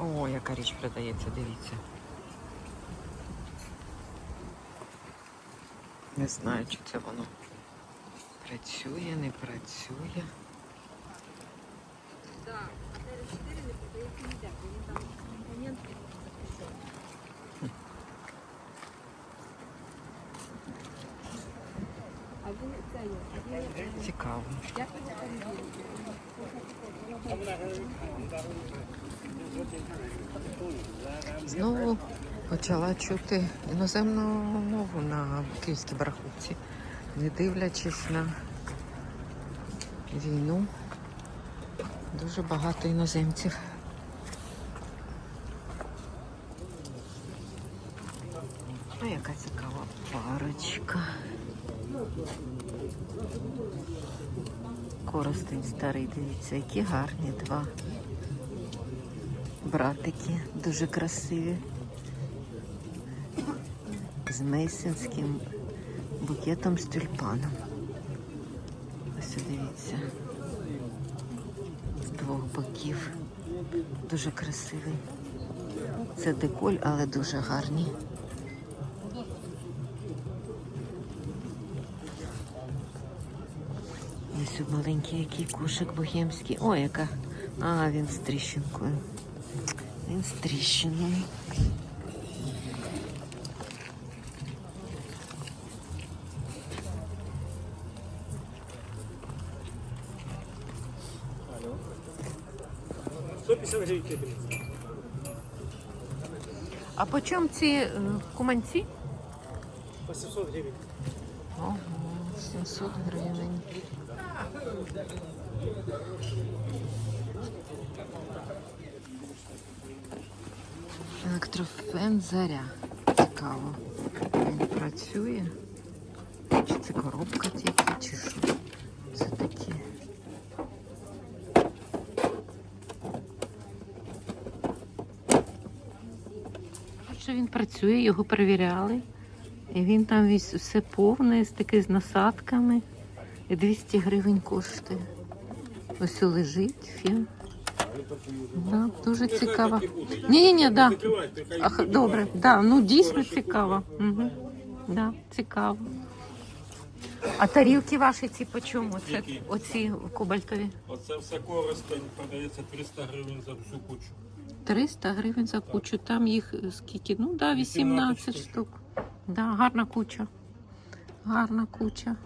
О, яка річ продається, дивіться. Не знаю, чи це воно працює, не працює. Да, а 4 не продається ніде, бо він там компоненти записав. А він це є, а він Цікаво. як ви це перевірите? Знову почала чути іноземну мову на київській барахутці, не дивлячись на війну. Дуже багато іноземців. А яка цікава парочка. Коростень старий, дивіться, які гарні два братики, дуже красиві. З мейсинським букетом з тюльпаном. Ось дивіться. З двох боків. Дуже красивий. Це деколь, але дуже гарні. Ось маленький який кошик богемський. О, яка. А, він з тріщинкою. Він з тріщиною. Алло. 150 гривень. А по чому ці е, куманці? По 700 гривень. Ого, 700 гривень. Електрофен заря. Цікаво. Він працює. Чи це коробка тільки, чи що? Це таке. Що він працює, його перевіряли. І він там весь все повне, з таки з насадками. І 200 гривень коштує. Ось лежить фен. Да, дуже цікаво. Ні, ні, да. Ах, добре, да, ну дійсно цікаво. Угу. Да, цікаво. А тарілки ваші ці по чому? Це Які? оці кобальтові? Оце все користень продається 300 гривень за всю кучу. 300 гривень за кучу. Там їх скільки? Ну да, 18 18 штук. Да, гарна куча. Гарна куча.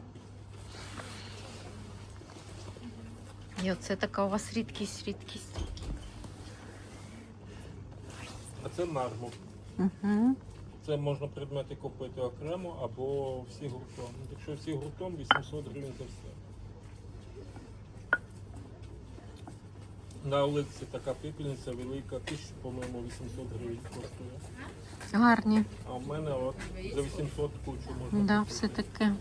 І оце така у вас рідкість, рідкість. А це мармур. Угу. Це можна предмети купити окремо або всі гуртом. Якщо всі гуртом, 800 гривень за все. На Олексі така пепельниця велика, 1000, по-моєму, 800 гривень коштує. Гарні. А в мене от за 800 кучу можна. Да, купити. все таке.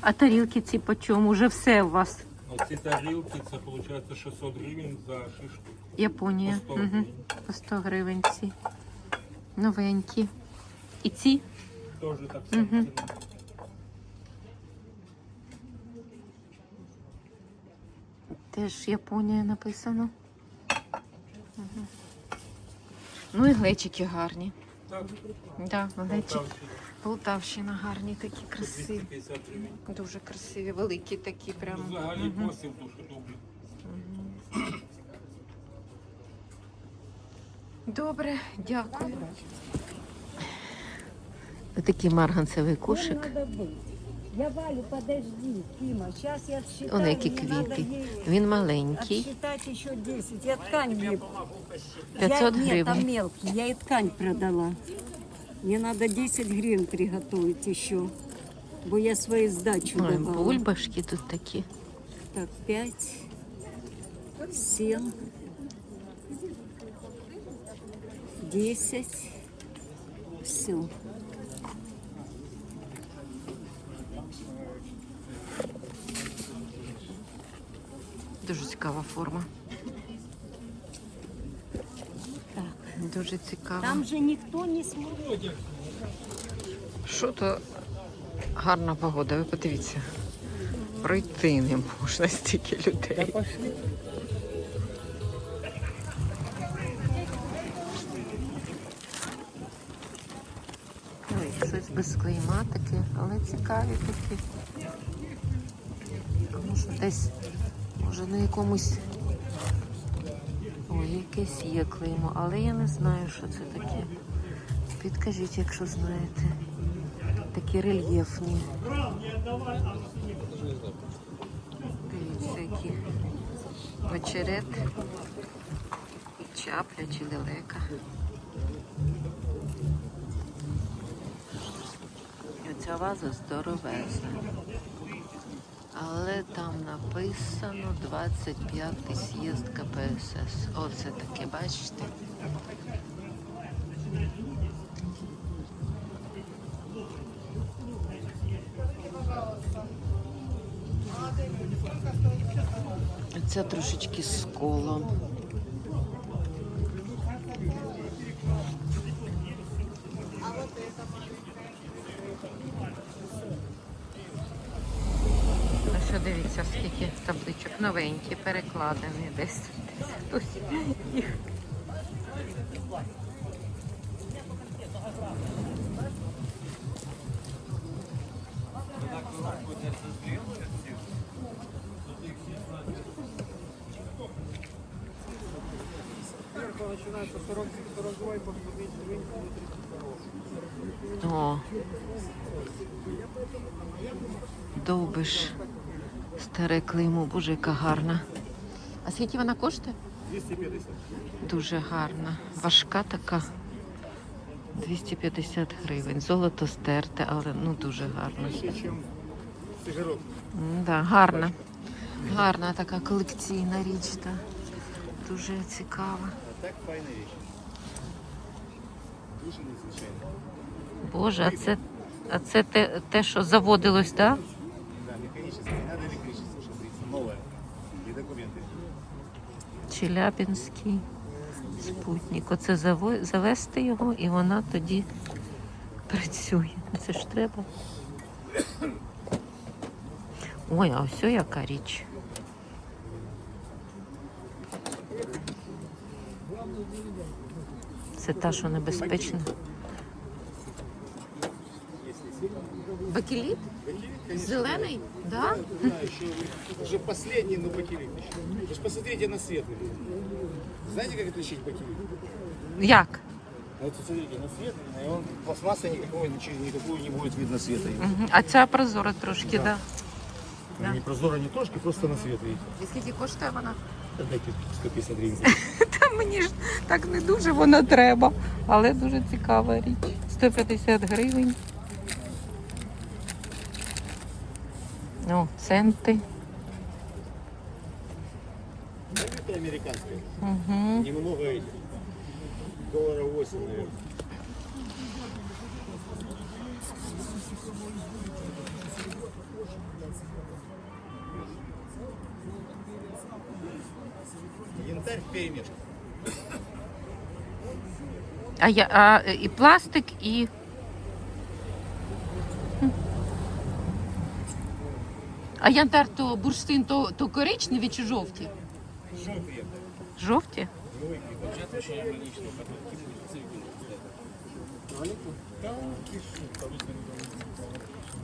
А тарілки ці по чому? Уже все у вас. Оці тарілки, це виходить 600 гривень за 6 штук. Японія. По 100 Угу. гривень. По 100 гривень ці. Новенькі. І ці? Теж так само Мгм. ціна. Теж Японія написано. Угу. Ну і глечики гарні. Так, Да, глечик. Полтавщина. Гарні, такі красиві. Дуже красиві, великі такі прямо. Взагалі посів дуже добрий. Добре, дякую. Такий марганцевий кошик. Я Валю, подожди, Тима, сейчас я отсчитаю. Он які квіти. Він маленький. Отсчитать еще 10. Я ткань мне... 500 я, Нет, там гривень. мелкий. Я и ткань продала. Мне надо 10 гривен приготовить еще. Бо я свою сдачу Ой, давала. бульбашки тут такі. Так, 5, 7, 10. Все. Дуже цікава форма. Так. Дуже цікаво. Там же ніхто не смородив. Що то гарна погода, ви подивіться. Пройти не можна стільки людей. Ой, ну, щось без клейматики, але цікаві такі. Тому що десь може, на якомусь. Ой, якесь є клеймо, але я не знаю, що це таке. Підкажіть, якщо знаєте. Такі рельєфні. Дивіться, які очерет. І чапля чи лелека. І Оця ваза здоровезна. Але там написано 25-й з'їзд КПСС. Оце таке, бачите? Це трошечки з колом. Новенькі, десь. десь Хтось їх. Сверху 40, 42, подходить гривен, 32. О. Довбиш. Старе клеймо, боже, яка гарна. А скільки вона коштує? 250. Дуже гарна. Важка така. 250 гривень. Золото стерте, але ну дуже гарно. Вообще, чем сигарет. М, Да, гарна. Гарна така колекційна річ. Да. Дуже цікава. А так файна вещь. Дуже незвичайно. Боже, а це, а це те, те, що заводилось, так? Да? Да, механическая. Надо электричество, чтобы смотрится. Новое. И документы. Челябинський спутник. Оце завести його і вона тоді працює. Це ж треба. Ой, а ось яка річ. Це та, що небезпечна. Бакеліт? Зелений? Да? Уже последний, но бакелит еще. Вы же посмотрите на свет. Знаете, как отличить бакелит? Як? Вот смотрите, на свет, и он пластмасса никакого, ничего, никакого не будет видно света. Мгм. А ця прозора трошки. Да. Да. Не прозора не трошки, просто на свет видите. І скільки коштує вона? Дайте 150 гривен. Та мені ж так не дуже воно треба, але дуже цікава річ. 150 гривень. Ну, центи. Это американская. Угу. Немного этих. Долларов 8, наверное. Янтарь перемешка. А, я, а і пластик, і. А янтар то бурштин, то, то коричневі чи жовті? Желтый янтарь. Жовті?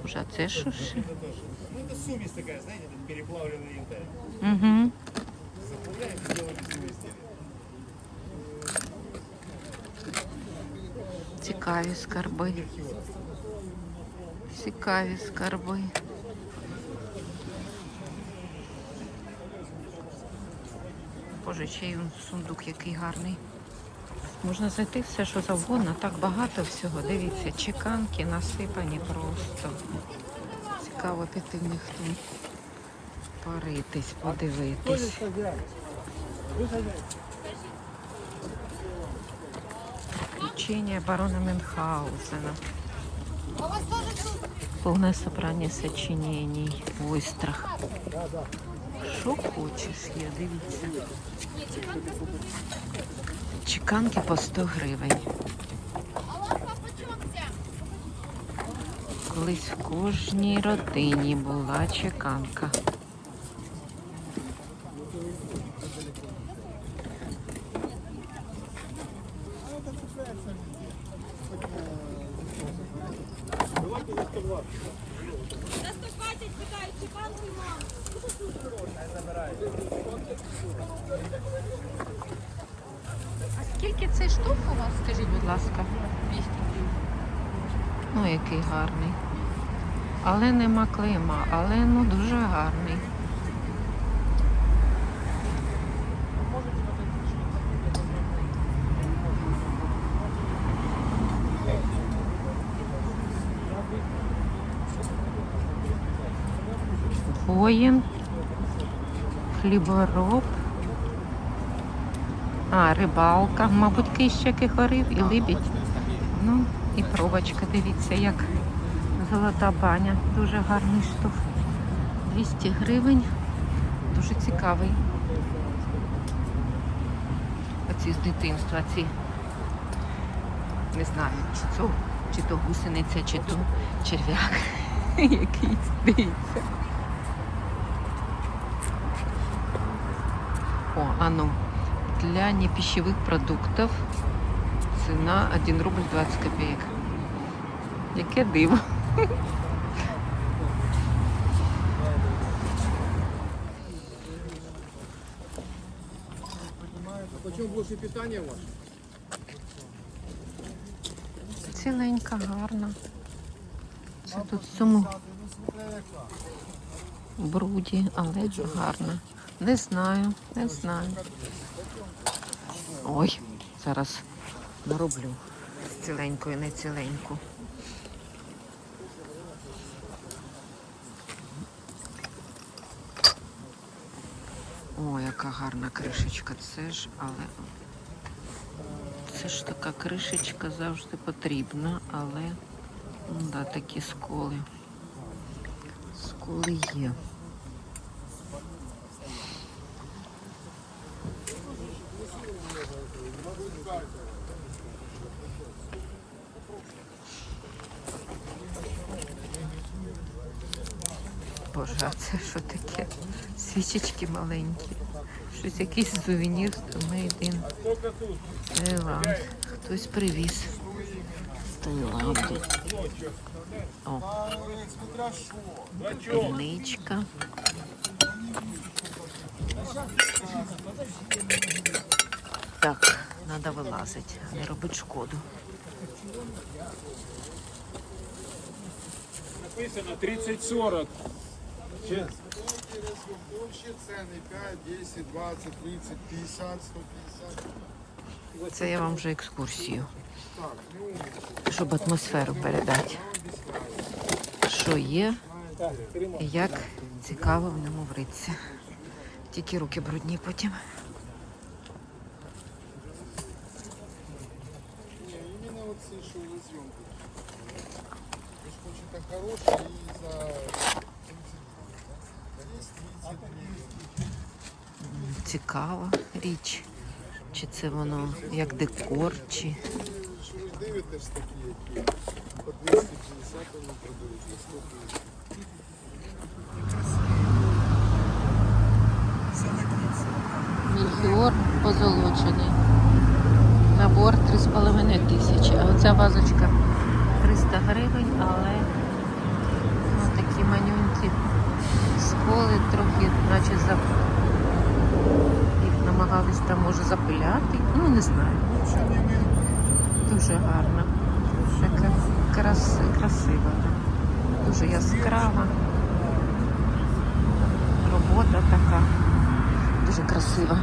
Боже, а це що ще? Ну, это сумесь такая, знаете, это переплавленный янтарь. Угу. Заправляем и делаем сумесь. Цікаві скарби. Цікаві скарби. Боже, ще й сундук який гарний. Можна зайти все, що завгодно, так багато всього. Дивіться, чеканки насипані просто. Цікаво піти в них тут. Поритись, подивитись. Приключения барона Мюнхгаузена. Полное собрание сочинений. Ойстрах. Що хочеш є, дивіться. Чеканки по 100 гривень. Колись в кожній родині була чеканка. Давайте за 120. За 120 питають, чи пан мам. А скільки цей штук у вас, скажіть, будь ласка? 200 Ну, який гарний. Але нема клейма, але ну дуже гарний. Воїн, хлібороб. А, рибалка, мабуть, кищак і хорив, і либідь. Ну, і пробочка, дивіться, як золота баня. Дуже гарний штуф. 200 гривень. Дуже цікавий. Оці з дитинства, ці. Не знаю, чи то, чи то гусениця, чи то черв'як. Якийсь, дивіться. О, а. Для непищевых продуктов цена 1 рубль 20 копеек. Яке диво. А почем блоки питания у вас? Ціленька, гарна. Це тут цьому бруді, але гарна. Не знаю, не знаю. Ой, зараз нароблю ціленьку і не ціленьку. О, яка гарна кришечка. Це ж, але це ж така кришечка завжди потрібна, але ну, да, такі сколи. Сколи є. Боже, а це що таке? Свічечки маленькі. Щось якийсь сувенір made in Сколько? Таїланд. Хтось привіз. Таїланду. О, пільничка. Так, треба вилазити, а не робити шкоду. Написано 30-40. Чесно Общие цены 5, 10, 20, 30, 50, 150. Це я вам вже екскурсію, Так, не умница. щоб атмосферу передати. Що є Так, тримай. і як цікаво в ньому вритися. Тільки руки брудні потім. Не, именно вот все, что за съемку. Вы же очень хороший и за 30 да? 30 Цікава річ. Чи це воно як декор, чи дивитесь такі, які по 250 вони продають, на 100 мільйор позолочений. Набор 3,5 тисячі. А оця вазочка 300 гривень, але ну, такі манюнькі сколи трохи, наче за їх намагались там може запиляти. Ну не знаю. Дуже гарна. Така крас... красива. Дуже яскрава. Робота така. Дуже красива.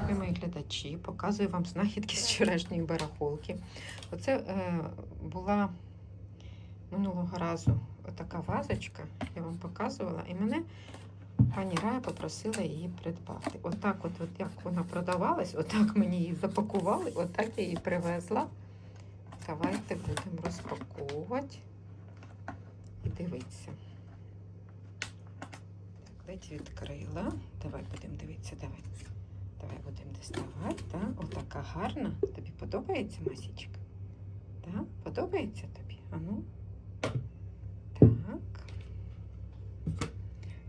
Дорогі мої глядачі, показую вам знахідки з вчорашньої барахолки. Оце е, була минулого разу така вазочка, я вам показувала, і мене пані Рая попросила її придбати. Отак, от, от як вона продавалась, отак мені її запакували, отак я її привезла. Давайте будемо розпаковувати і дивитися. Ледь відкрила. Давай будемо дивитися, давай. Давай будемо доставати. Так? Отака гарна. Тобі подобається масічка? Так? Подобається тобі? А ну? Так.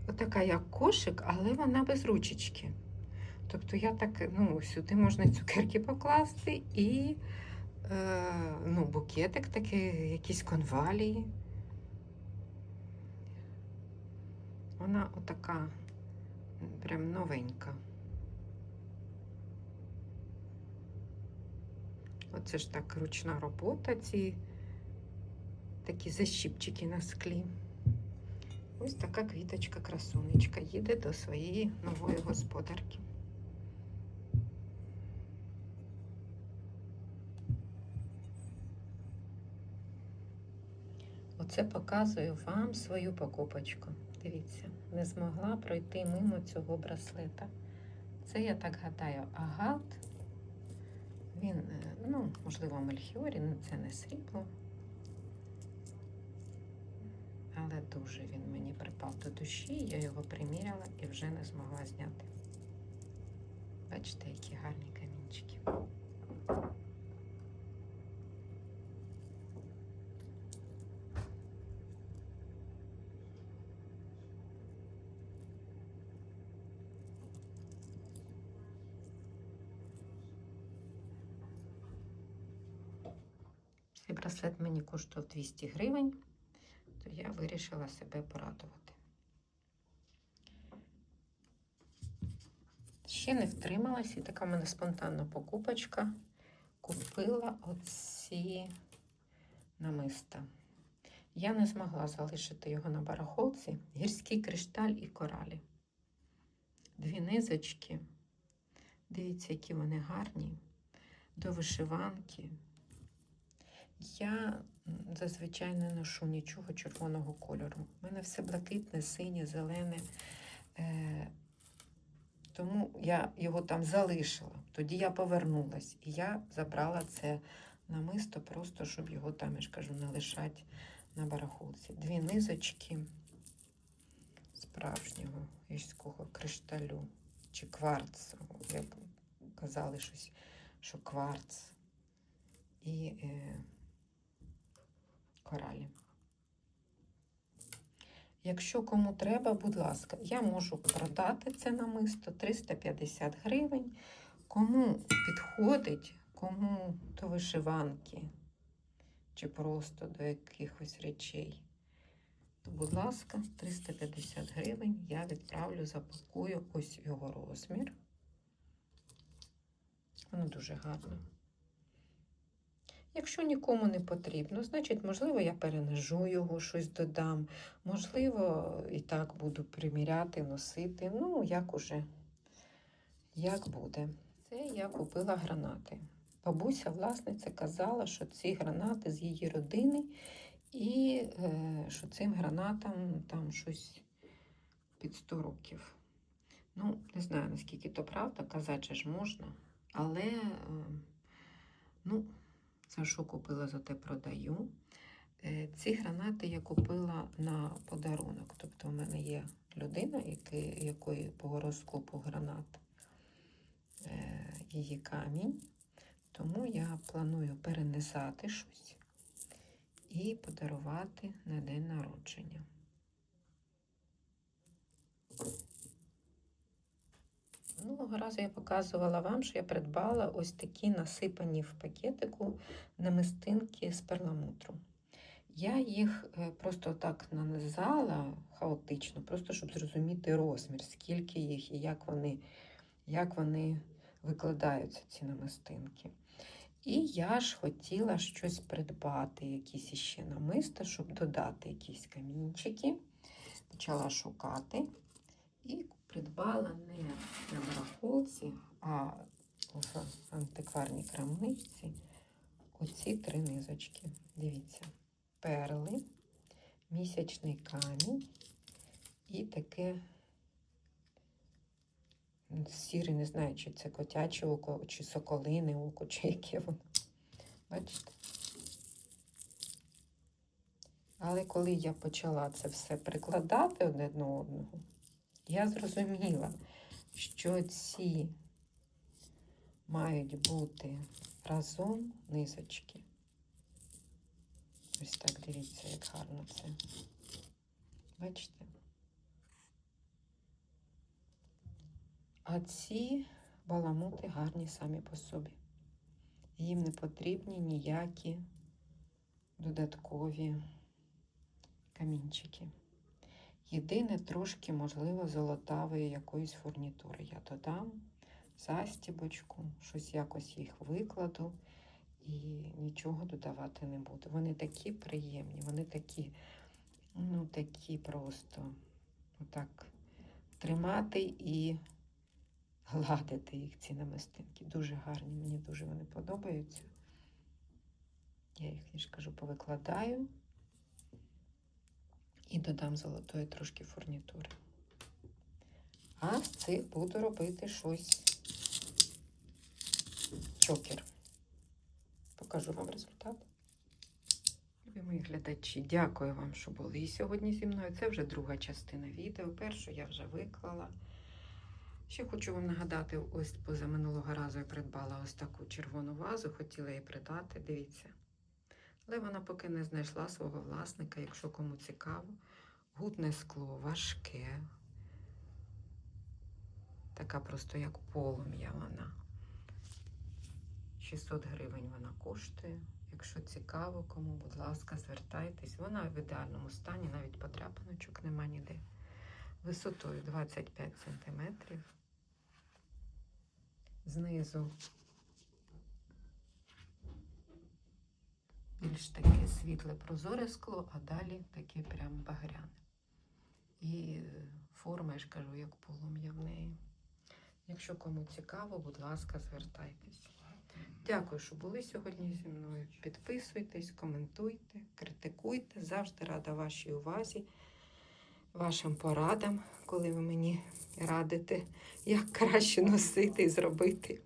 Отака як кошик, але вона без ручечки. Тобто я так, ну, сюди можна цукерки покласти і е, ну, букетик такий, якісь конвалії. Вона отака, прям новенька. Оце ж так ручна робота, ці такі защіпчики на склі. Ось така квіточка красунечка їде до своєї нової господарки. Оце показую вам свою покупочку. Дивіться, не змогла пройти мимо цього браслета. Це я так гадаю, агат. Він, е, ну, можливо, мельхіорі, ну це не срібло. Але дуже він мені припав до душі, я його приміряла і вже не змогла зняти. Бачите, які гарні камінчики. Браслет мені коштував 200 гривень, то я вирішила себе порадувати. Ще не втрималась, і така в мене спонтанна покупочка. Купила оці намиста. Я не змогла залишити його на барахолці. Гірський кришталь і коралі. Дві низочки. Дивіться, які вони гарні. До вишиванки. Я зазвичай не ношу нічого червоного кольору. У мене все блакитне, синє, зелене. Е, тому я його там залишила. Тоді я повернулась і я забрала це намисто, просто щоб його там, я ж кажу, не лишати на барахолці. Дві низочки справжнього гірського кришталю чи кварцу. Як казали щось, що кварц. І е, коралі. Якщо кому треба, будь ласка, я можу продати це намисто 350 гривень. Кому підходить, кому до вишиванки чи просто до якихось речей, то, будь ласка, 350 гривень я відправлю, запакую ось його розмір. Воно дуже гарно. Якщо нікому не потрібно, значить, можливо, я перенежу його, щось додам. Можливо, і так буду приміряти, носити. Ну, як уже, як буде. Це я купила гранати. Бабуся, власниця, казала, що ці гранати з її родини, і е, що цим гранатам там щось під 100 років. Ну, не знаю, наскільки то правда, казати ж можна. Але, е, ну, це що купила, за те продаю. Е, Ці гранати я купила на подарунок. Тобто, в мене є людина, якої по гороскопу гранат е, її камінь. Тому я планую перенесати щось і подарувати на день народження. Минулого разу я показувала вам, що я придбала ось такі насипані в пакетику намистинки з перламутру. Я їх е, просто так нанизала хаотично, просто щоб зрозуміти розмір, скільки їх і як вони, як вони викладаються, ці намистинки. І я ж хотіла щось придбати, якісь іще намиста, щоб додати якісь камінчики. Почала шукати і придбала не на барахолці, а в антикварній крамничці оці три низочки. Дивіться, перли, місячний камінь і таке сіре, не знаю, чи це котяче око, чи соколине око, чи яке воно. Бачите? Але коли я почала це все прикладати одне до одного, я зрозуміла, що ці мають бути разом низочки. Ось так дивіться, як гарно це. Бачите? А ці баламути гарні самі по собі. Їм не потрібні ніякі додаткові камінчики. Єдине, трошки, можливо, золотавої якоїсь фурнітури. Я додам застібочку, щось якось їх викладу і нічого додавати не буду. Вони такі приємні, вони такі, ну, такі просто отак тримати і гладити їх, ці намистинки. Дуже гарні, мені дуже вони подобаються. Я їх, я ж кажу, повикладаю і додам золотої трошки фурнітури. А з цих буду робити щось чокер. Покажу вам результат. Любі мої глядачі, дякую вам, що були сьогодні зі мною. Це вже друга частина відео. Першу я вже виклала. Ще хочу вам нагадати, ось позаминулого разу я придбала ось таку червону вазу, хотіла її придати, дивіться. Але вона поки не знайшла свого власника, якщо кому цікаво. Гутне скло, важке. Така просто як полум'я вона. 600 гривень вона коштує. Якщо цікаво, кому, будь ласка, звертайтесь. Вона в ідеальному стані, навіть подряпиночок нема ніде. Висотою 25 см. Знизу більш таке світле прозоре скло, а далі таке прям багряне. І форма, я ж кажу, як полум'я в неї. Якщо кому цікаво, будь ласка, звертайтесь. Дякую, що були сьогодні зі мною. Підписуйтесь, коментуйте, критикуйте. Завжди рада вашій увазі, вашим порадам, коли ви мені радите, як краще носити і зробити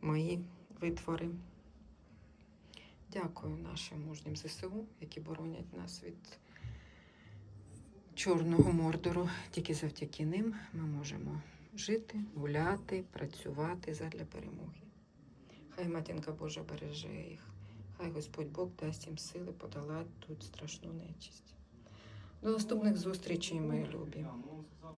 мої витвори. Дякую нашим мужнім ЗСУ, які боронять нас від чорного мордору. Тільки завдяки ним ми можемо жити, гуляти, працювати задля перемоги. Хай матінка Божа береже їх, хай Господь Бог дасть їм сили подолати тут страшну нечисть. До наступних зустрічей, мої любі.